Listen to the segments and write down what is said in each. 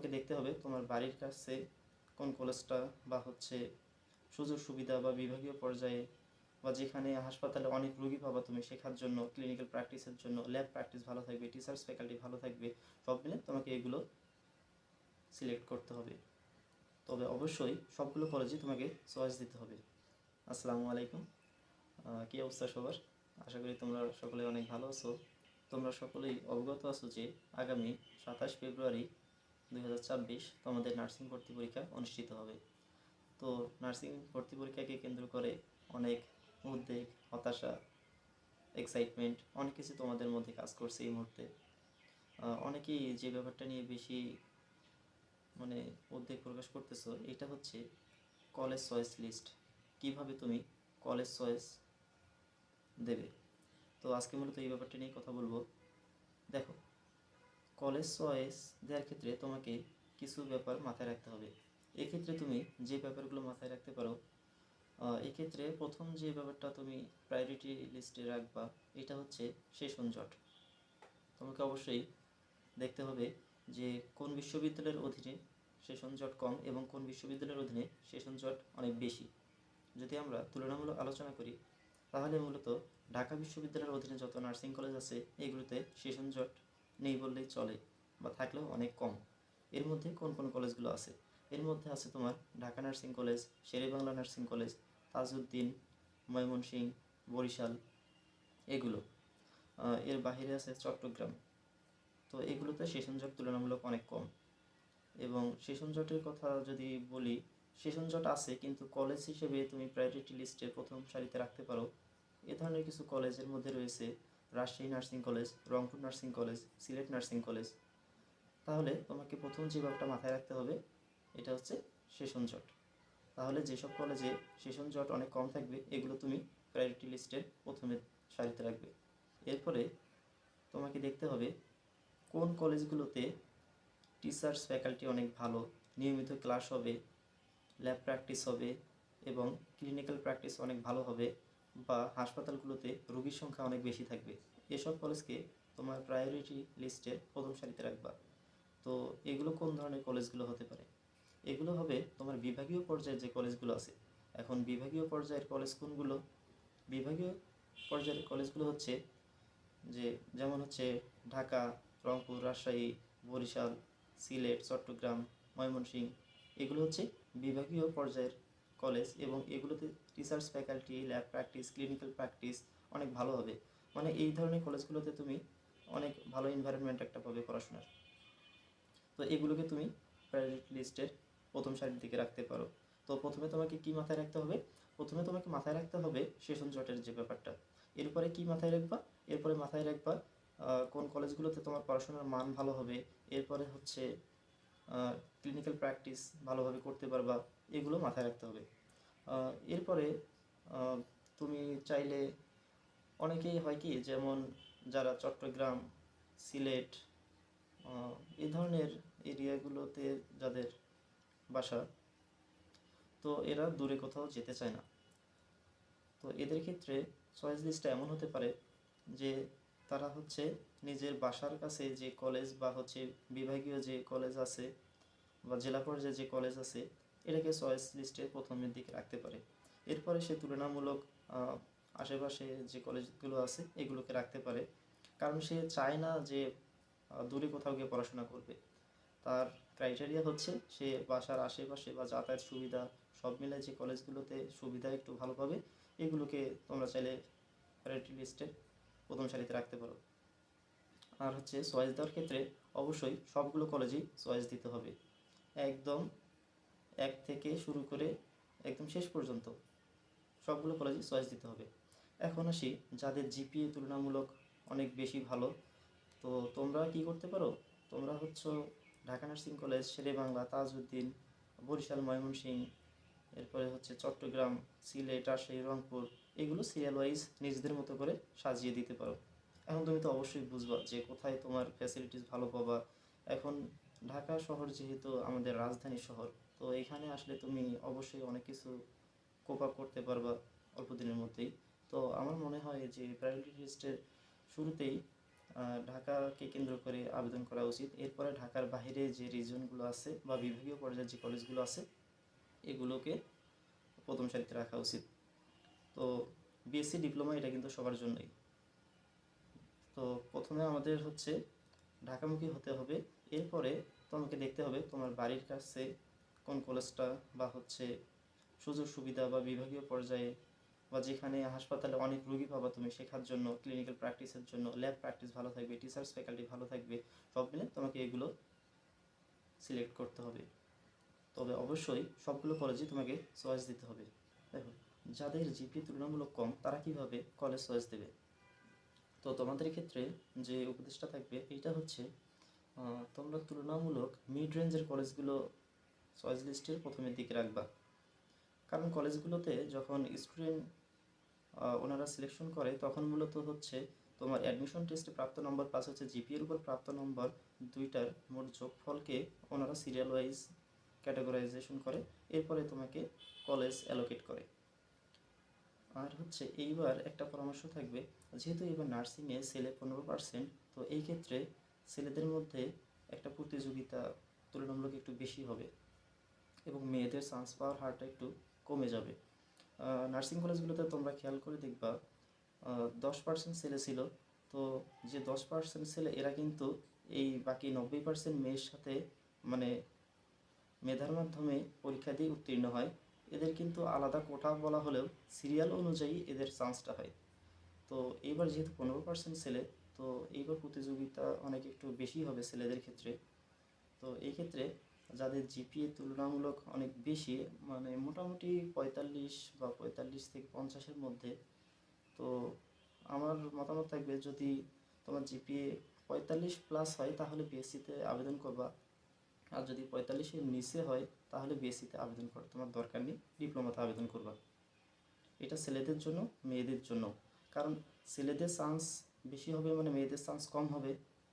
তোমাকে দেখতে হবে তোমার বাড়ির কাছে কোন কলেজটা বা হচ্ছে সুযোগ সুবিধা বা বিভাগীয় পর্যায়ে বা যেখানে হাসপাতালে অনেক রোগী পাবা তুমি শেখার জন্য ক্লিনিক্যাল প্র্যাকটিসের জন্য ল্যাব প্র্যাকটিস ভালো থাকবে টিচার্স ফ্যাকাল্টি ভালো থাকবে, সব মিলে তোমাকে এগুলো সিলেক্ট করতে হবে। তবে অবশ্যই সবগুলো কলেজে তোমাকে চয়েস দিতে হবে। আসসালামু আলাইকুম। কী অবস্থা সবার? আশা করি তোমরা সকলে অনেক ভালো আছো। তোমরা সকলেই অবগত আছো যে আগামী সাতাশ ফেব্রুয়ারি দুই হাজার ছাব্বিশ তোমাদের নার্সিং ভর্তি পরীক্ষা অনুষ্ঠিত হবে। তো নার্সিং ভর্তি পরীক্ষাকে কেন্দ্র করে অনেক উদ্বেগ, হতাশা এক্সাইটমেন্ট অনেক কিছু তোমাদের মধ্যে কাজ করছে এই মুহূর্তে। অনেকেই যে ব্যাপারটা নিয়ে বেশি মানে উদ্বেগ প্রকাশ করতেছো, এটা হচ্ছে কলেজ চয়েস লিস্ট কীভাবে তুমি কলেজ চয়েস দেবে? তো আজকে মূলত এই ব্যাপারটা নিয়ে কথা বলব। দেখো কলেজ চয়েস দেওয়ার ক্ষেত্রে তোমাকে কিছু ব্যাপার মাথায় রাখতে হবে। এক্ষেত্রে তুমি যে ব্যাপারগুলো মাথায় রাখতে পারো এক্ষেত্রে প্রথম যে ব্যাপারটা তুমি প্রায়োরিটি লিস্টে রাখবা, এটা হচ্ছে সেশন জট। তোমাকে অবশ্যই দেখতে হবে যে কোন বিশ্ববিদ্যালয়ের অধীনে সেশন জট কম এবং কোন বিশ্ববিদ্যালয়ের অধীনে সেশন জট অনেক বেশি। যদি আমরা তুলনামূলক আলোচনা করি, তাহলে মূলত ঢাকা বিশ্ববিদ্যালয়ের অধীনে যত নার্সিং কলেজ আছে, এগুলোতে সেশন জট নেই বললেই চলে বা থাকলেও অনেক কম। এর মধ্যে কোন কোন কলেজগুলো আছে? এর মধ্যে আছে তোমার Dhaka nursing college, Sher e Bangla nursing college, Tajuddin Mymensingh Barishal, এগুলো। এর বাইরে আছে চট্টগ্রাম। তো এগুলোতে সেশন জট তুলনামূলক অনেক কম। এবং সেশন জটের কথা যদি বলি, সেশন জট আছে কিন্তু কলেজ হিসেবে তুমি প্রায়োরিটি লিস্টে প্রথম সারিতে রাখতে পারো। এ ধরনের কিছু কলেজের মধ্যে রয়েছে Rajshahi nursing college, Rangpur nursing college, Sylhet nursing college. তাহলে তোমাকে প্রথম যে ব্যাপারটা মাথায় রাখতে হবে, এটা হচ্ছে সেশন জট। তাহলে যেসব কলেজে সেশন জট অনেক কম থাকবে, এগুলো তুমি প্রায়োরিটি লিস্টের প্রথমে সারিতে রাখবে। এরপরে তোমাকে দেখতে হবে কোন কলেজগুলোতে টিচার্স ফ্যাকাল্টি অনেক ভালো, নিয়মিত ক্লাস হবে ল্যাব প্র্যাকটিস হবে এবং ক্লিনিক্যাল প্র্যাকটিস অনেক ভালো হবে। বা হাসপাতালগুলোতে রোগীর সংখ্যা অনেক বেশি থাকবে। এসব কলেজকে তোমার প্রায়োরিটি লিস্টের প্রথম সারিতে রাখবা। তো এগুলো কোন ধরনের কলেজগুলো হতে পারে? এগুলো হবে তোমার বিভাগীয় পর্যায়ের যে কলেজগুলো আছে। এখন বিভাগীয় পর্যায়ের কলেজ কোনগুলো? বিভাগীয় পর্যায়ের কলেজগুলো হচ্ছে যে যেমন হচ্ছে ঢাকা, রংপুর, রাজশাহী, বরিশাল, সিলেট, চট্টগ্রাম, ময়মনসিংহ, এগুলো হচ্ছে বিভাগীয় পর্যায়ের কলেজ এবং এগুলোতে research faculty lab practice clinical practice অনেক ভালো হবে। মানে এই ধরনের কলেজগুলোতে তুমি অনেক ভালো এনভায়রনমেন্ট একটা পাবে পড়াশোনার। তো এগুলোকে তুমি প্রায়োরিটি লিস্টের প্রথম সারির দিকে রাখতে পারো। তো প্রথমে তোমাকে কি মাথায় রাখতে হবে? প্রথমে তোমাকে মাথায় রাখতে হবে সেশন জটের যে ব্যাপারটা। এরপরে কি মাথায় রাখবা? এরপরে মাথায় রাখবা কোন কলেজগুলোতে তোমার পড়াশোনার মান ভালো হবে। এরপরে হচ্ছে ক্লিনিক্যাল প্র্যাকটিস ভালোভাবে করতে পারবা। এগুলো মাথায় রাখতে হবে। এরপরে তুমি চাইলে অনেকেই হয় কি, যেমন যারা চট্টগ্রাম, সিলেট এই ধরনের এরিয়াগুলোতে যাদের বাসা, তো এরা দূরে কোথাও যেতে চায় না। তো এদের ক্ষেত্রে চয়েস লিস্টটা এমন হতে পারে যে তারা হচ্ছে নিজের বাসার কাছে যে কলেজ বা হচ্ছে বিভাগীয় যে কলেজ আছে বা জেলা পর্যায়ে যে কলেজ আছে এটাকে চয়েস লিস্টের প্রথমের দিকে রাখতে পারে। এরপরে সে তুলনামূলক আশেপাশে যে কলেজগুলো আছে, এগুলোকে রাখতে পারে। কারণ সে চায় না যে দূরে কোথাও গিয়ে পড়াশোনা করবে। তার ক্রাইটেরিয়া হচ্ছে, সে বাসার আশেপাশে বা যাতায়াত সুবিধা সব মিলে যে কলেজগুলোতে সুবিধা একটু ভালো পাবে, এগুলোকে তোমরা চাইলে প্রায়োরিটি লিস্টে প্রথম সারিতে রাখতে পারো। আর হচ্ছে চয়েস দেওয়ার ক্ষেত্রে অবশ্যই সবগুলো কলেজেই চয়েস দিতে হবে। একদম এক থেকে শুরু করে একদম শেষ পর্যন্ত সবগুলো কলেজে চয়েস দিতে হবে। এখন আসি, যাদের জিপিএ তুলনামূলক অনেক বেশি ভালো। তো তোমরা কি করতে পারো? তোমরা হচ্ছে ঢাকা নার্সিং কলেজ শেরে বাংলা তাজউদ্দিন, বরিশাল ময়মনসিংহ এরপরে হচ্ছে চট্টগ্রাম, সিলেট, রাজশাহী, রংপুর, এগুলো সিরিয়াল ওয়াইজ নিজেদের মতো করে সাজিয়ে দিতে পারো। এখন তুমি তো অবশ্যই বুঝবা যে কোথায় তোমার ফ্যাসিলিটিস ভালো পাবা। এখন ঢাকা শহর যেহেতু আমাদের রাজধানী শহর, তো এখানে আসলে তুমি অবশ্যই অনেক কিছু কোপ আপ করতে পারবা অল্প দিনের মধ্যেই। তো আমার মনে হয় যে প্রায়োরিটি লিস্টের শুরুতেই ঢাকাকে কেন্দ্র করে আবেদন করা উচিত। এরপরে ঢাকার বাইরে যে রিজনগুলো আছে বা বিভাগীয় পর্যায়ের যে কলেজগুলো আছে, এগুলোকে প্রথম সারিতে রাখা উচিত। তো বিএসসি ডিপ্লোমা এটা কিন্তু সবার জন্যই। তো প্রথমে আমাদের হচ্ছে ঢাকামুখী হতে হবে। এরপরে তোমাকে দেখতে হবে তোমার বাড়ির কাছে কোন কলেজটা বা হচ্ছে সুযোগ সুবিধা বা বিভাগীয় পর্যায়ে বা যেখানে হাসপাতালে অনেক রুগী পাবা তুমি শেখার জন্য ক্লিনিক্যাল প্র্যাকটিসের জন্য ল্যাব প্র্যাকটিস ভালো থাকবে টিচার্স ফ্যাকাল্টি ভালো থাকবে, সব মিলে তোমাকে এগুলো সিলেক্ট করতে হবে। তবে অবশ্যই সবগুলো কলেজে তোমাকে চয়েস দিতে হবে। দেখো, যাদের জিপি তুলনামূলক কম, তারা কীভাবে কলেজ চয়েস দেবে? তো তোমাদের ক্ষেত্রে যে উপদেশটা থাকবে এটা হচ্ছে তোমরা তুলনামূলক মিড রেঞ্জের কলেজগুলো চয়েস লিস্টের প্রথমের দিকে রাখবা। কারণ কলেজগুলোতে যখন স্টুডেন্ট ওনারা সিলেকশন করে, তখন মূলত হচ্ছে তোমার অ্যাডমিশন টেস্টে প্রাপ্ত নম্বর প্লাস হচ্ছে জিপিএর উপর প্রাপ্ত নম্বর দুইটার মোট যোগফলকে ওনারা সিরিয়াল ওয়াইজ ক্যাটাগরাইজেশন করে, এরপরে তোমাকে কলেজ অ্যালোকেট করে। আর হচ্ছে এইবার একটা পরামর্শ থাকবে যেহেতু এবার নার্সিংয়ে ছেলে পনেরো পার্সেন্ট তো এই ক্ষেত্রে ছেলেদের মধ্যে একটা প্রতিযোগিতা তুলনামূলক একটু বেশি হবে এবং মেয়েদের চান্স পাওয়ার হারটা একটু কমে যাবে। নার্সিং কলেজগুলোতে তোমরা খেয়াল করে দেখবা দশ পার্সেন্ট ছেলে ছিল, তো যে দশ পার্সেন্ট ছেলে এরা কিন্তু এই বাকি নব্বই পার্সেন্ট মেয়ের সাথে মানে মেধার মাধ্যমে পরীক্ষা দিয়ে উত্তীর্ণ হয়। এদের কিন্তু আলাদা কোটা বলা হলেও সিরিয়াল অনুযায়ী এদের চান্সটা হয়। তো এইবার যেহেতু পনেরো পার্সেন্ট ছেলে, তো এইবার প্রতিযোগিতা অনেক একটু বেশি হবে ছেলেদের ক্ষেত্রে। তো এই ক্ষেত্রে যাদের জিপিএ তুলনামূলক অনেক বেশি মানে মোটামুটি পঁয়তাল্লিশ বা পঁয়তাল্লিশ থেকে পঞ্চাশের মধ্যে, তো আমার মতামত থাকবে যদি তোমার জিপিএ পঁয়তাল্লিশ প্লাস হয়, তাহলে বিএসসিতে আবেদন করবা। আর যদি পঁয়তাল্লিশের নিচে হয়, তাহলে বিএসসিতে আবেদন করার তোমার দরকার নেই, ডিপ্লোমাতে আবেদন করবা। এটা ছেলেদের জন্য, মেয়েদের জন্য। কারণ ছেলেদের চান্স বেশি হবে মানে মেয়েদের চান্স কম হবে,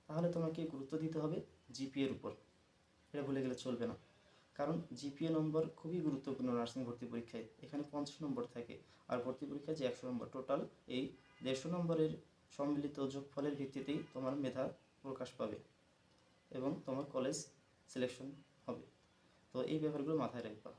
তাহলে তোমাকে গুরুত্ব দিতে হবে জিপিএর উপর। এটা ভুলে গেলে চলবে না। কারণ জিপিএ নম্বর খুবই গুরুত্বপূর্ণ নার্সিং ভর্তি পরীক্ষায়। এখানে পঞ্চাশ নম্বর থাকে আর ভর্তি পরীক্ষায় যে একশো নম্বর টোটাল এই দেড়শো নম্বরের সম্মিলিত যোগফলের ভিত্তিতেই তোমার মেধা প্রকাশ পাবে এবং তোমার কলেজ সিলেকশন হবে। তো এই ব্যাপারগুলো মাথায় রাখবা।